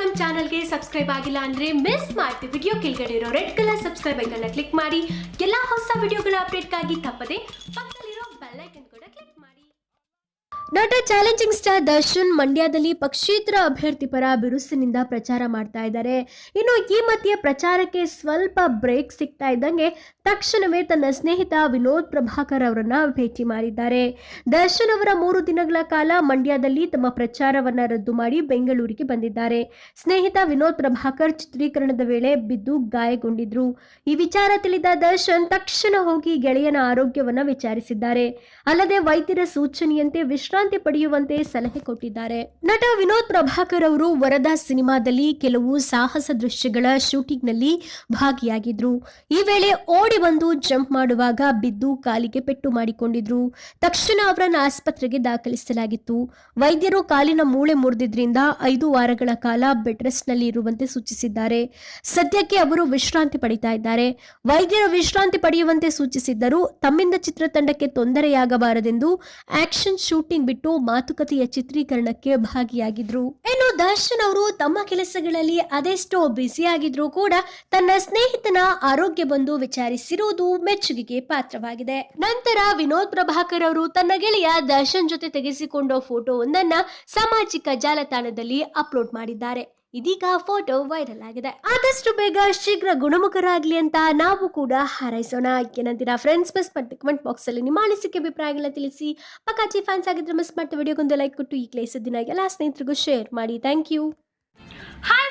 ನಮ್ಮ ಚಾನಲ್ಗೆ ಸಬ್ಸ್ಕ್ರೈಬ್ ಆಗಿಲ್ಲ ಅಂದ್ರೆ ಮಿಸ್ ಮಾಡ್ತೀವಿ ವಿಡಿಯೋ ಕೆಳಗಡೆ ಇರೋ ರೆಡ್ ಕಲರ್ ಸಬ್ಸ್ಕ್ರೈಬ್ ಐಕನ್ನ ಕ್ಲಿಕ್ ಮಾಡಿ. ಎಲ್ಲಾ ಹೊಸ ವಿಡಿಯೋಗಳ ಅಪ್ಡೇಟ್ಗಾಗಿ ತಪ್ಪದೆ ನಟ ಚಾಲೆಂಜಿಂಗ್ ಸ್ಟಾರ್ ದರ್ಶನ್ ಮಂಡ್ಯದಲ್ಲಿ ಪಕ್ಷೇತರ ಅಭ್ಯರ್ಥಿ ಪರ ಬಿರುಸಿನಿಂದ ಪ್ರಚಾರ ಮಾಡ್ತಾ ಇದ್ದಾರೆ. ಇನ್ನು ಈ ಮಧ್ಯೆ ಪ್ರಚಾರಕ್ಕೆ ಸ್ವಲ್ಪ ಬ್ರೇಕ್ ಸಿಗ್ತಾ ಇದ್ದಂಗೆ ತಕ್ಷಣವೇ ತನ್ನ ಸ್ನೇಹಿತ ವಿನೋದ್ ಪ್ರಭಾಕರ್ ಅವರನ್ನ ಭೇಟಿ ಮಾಡಿದ್ದಾರೆ. ದರ್ಶನ್ ಅವರ ಮೂರು ದಿನಗಳ ಕಾಲ ಮಂಡ್ಯದಲ್ಲಿ ತಮ್ಮ ಪ್ರಚಾರವನ್ನ ರದ್ದು ಮಾಡಿ ಬೆಂಗಳೂರಿಗೆ ಬಂದಿದ್ದಾರೆ. ಸ್ನೇಹಿತ ವಿನೋದ್ ಪ್ರಭಾಕರ್ ಚಿತ್ರೀಕರಣದ ವೇಳೆ ಬಿದ್ದು ಗಾಯಗೊಂಡಿದ್ರು. ಈ ವಿಚಾರ ತಿಳಿದ ದರ್ಶನ್ ತಕ್ಷಣ ಹೋಗಿ ಗೆಳೆಯನ ಆರೋಗ್ಯವನ್ನ ವಿಚಾರಿಸಿದ್ದಾರೆ. ಅಲ್ಲದೆ ವೈದ್ಯರ ಸೂಚನೆಯಂತೆ ವಿಶ್ರಾಂತಿ ಪಡೆಯುವಂತೆ ಸಲಹೆ ಕೊಟ್ಟಿದ್ದಾರೆ. ನಟ ವಿನೋದ್ ಪ್ರಭಾಕರ್ ಅವರು ವರದಾ ಸಿನಿಮಾದಲ್ಲಿ ಕೆಲವು ಸಾಹಸ ದೃಶ್ಯಗಳ ಶೂಟಿಂಗ್ನಲ್ಲಿ ಭಾಗಿಯಾಗಿದ್ರು. ಈ ವೇಳೆ ಓಡಿ ಬಂದು ಜಂಪ್ ಮಾಡುವಾಗ ಬಿದ್ದು ಕಾಲಿಗೆ ಪೆಟ್ಟು ಮಾಡಿಕೊಂಡಿದ್ರು. ತಕ್ಷಣ ಅವರನ್ನು ಆಸ್ಪತ್ರೆಗೆ ದಾಖಲಿಸಲಾಗಿತ್ತು. ವೈದ್ಯರು ಕಾಲಿನ ಮೂಳೆ ಮುರಿದಿದ್ರಿಂದ ಐದು ವಾರಗಳ ಕಾಲ ಬೆಡ್ ರೆಸ್ಟ್ನಲ್ಲಿ ಇರುವಂತೆ ಸೂಚಿಸಿದ್ದಾರೆ. ಸದ್ಯಕ್ಕೆ ಅವರು ವಿಶ್ರಾಂತಿ ಪಡಿತಾ ಇದ್ದಾರೆ. ವೈದ್ಯರು ವಿಶ್ರಾಂತಿ ಪಡೆಯುವಂತೆ ಸೂಚಿಸಿದ್ದರು ತಮ್ಮಿಂದ ಚಿತ್ರತಂಡಕ್ಕೆ ತೊಂದರೆಯಾಗಬಾರದೆಂದು ಆಕ್ಷನ್ ಶೂಟಿಂಗ್ ಬಿಟ್ಟು ಮಾತುಕತೆಯ ಚಿತ್ರೀಕರಣಕ್ಕೆ ಭಾಗಿಯಾಗಿದ್ರು. ಇನ್ನು ದರ್ಶನ್ ಅವರು ತಮ್ಮ ಕೆಲಸಗಳಲ್ಲಿ ಅದೆಷ್ಟೋ ಬ್ಯುಸಿಯಾಗಿದ್ರು ಕೂಡ ತನ್ನ ಸ್ನೇಹಿತನ ಆರೋಗ್ಯ ಬಂದು ವಿಚಾರಿಸಿರುವುದು ಮೆಚ್ಚುಗೆಗೆ ಪಾತ್ರವಾಗಿದೆ. ನಂತರ ವಿನೋದ್ ಪ್ರಭಾಕರ್ ಅವರು ತನ್ನ ಗೆಳೆಯ ದರ್ಶನ್ ಜೊತೆ ತೆಗೆಸಿಕೊಂಡ ಫೋಟೋವೊಂದನ್ನ ಸಾಮಾಜಿಕ ಜಾಲತಾಣದಲ್ಲಿ ಅಪ್ಲೋಡ್ ಮಾಡಿದ್ದಾರೆ. ಇದೀಗ ಫೋಟೋ ವೈರಲ್ ಆಗಿದೆ. ಆದಷ್ಟು ಬೇಗ ಶೀಘ್ರ ಗುಣಮುಖರಾಗ್ಲಿ ಅಂತ ನಾವು ಕೂಡ ಹಾರೈಸೋಣ. ಏನಂತೀರಾ ಫ್ರೆಂಡ್ಸ್ ಮಿಸ್ ಮಾಡ್ತಾ ಕಮೆಂಟ್ ಬಾಕ್ಸ್ ಅಲ್ಲಿ ನಿಮ್ಮ ಅನಿಸಿಕೆ, ಅಭಿಪ್ರಾಯಗಳನ್ನ ತಿಳಿಸಿ. ಪಕಾಚಿ ಫ್ಯಾನ್ಸ್ ಆಗಿದ್ರೆ ಮಿಸ್ ಮಾಡ್ತಾ ವಿಡಿಯೋಗೊಂದು ಲೈಕ್ ಕೊಟ್ಟು ಈ ಕ್ಲೇಸ್ ದಿನ ಎಲ್ಲ ಸ್ನೇಹಿತರಿಗೂ ಶೇರ್ ಮಾಡಿ. Thank you hi